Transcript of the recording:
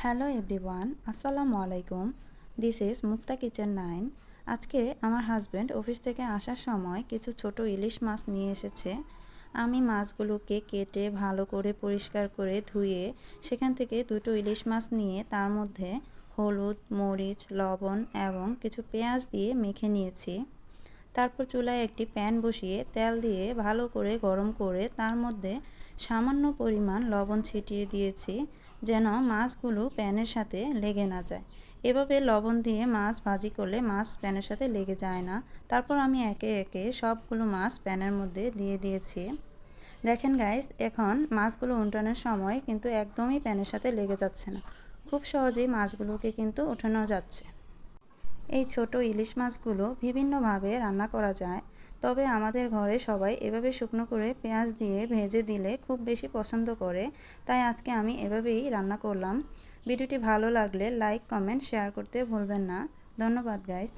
Hello everyone, আসসালামু আলাইকুম। This is Mukta kitchen nine আজকে আমার হাজব্যান্ড অফিস থেকে আসার সময় কিছু ছোট ইলিশ মাছ নিয়ে এসেছে। আমি মাছগুলোকে কেটে ভালো করে পরিষ্কার করে ধুয়ে সেখান থেকে দুটো ইলিশ মাছ নিয়ে তার মধ্যে হলুদ, মরিচ, লবণ এবং কিছু পেঁয়াজ দিয়ে মেখে নিয়েছি। তারপর চুলায় একটি প্যান বসিয়ে তেল দিয়ে ভালো করে গরম করে তার মধ্যে সামান্য পরিমাণ লবণ ছিটিয়ে দিয়েছি যেন মাছগুলো প্যানের সাথে লেগে না যায়। এভাবে লবণ দিয়ে মাছ ভাজি করলে মাছ প্যানের সাথে লেগে যায় না। তারপর আমি একে একে সবগুলো মাছ প্যানের মধ্যে দিয়ে দিয়েছি। দেখেন গাইস এখন মাছগুলো উল্টানোর সময় কিন্তু একদমই প্যানের সাথে লেগে যাচ্ছে না। খুব সহজেই মাছগুলোকে কিন্তু উঠানো যাচ্ছে। এই ছোট ইলিশ মাছগুলো বিভিন্নভাবে রান্না করা যায়, তবে আমাদের ঘরে সবাই এভাবে শুকনো করে পেঁয়াজ দিয়ে ভেজে দিলে খুব বেশি পছন্দ করে, তাই আজকে আমি এভাবেই রান্না করলাম। ভিডিওটি ভালো লাগলে লাইক, কমেন্ট, শেয়ার করতে ভুলবেন না। ধন্যবাদ গাইস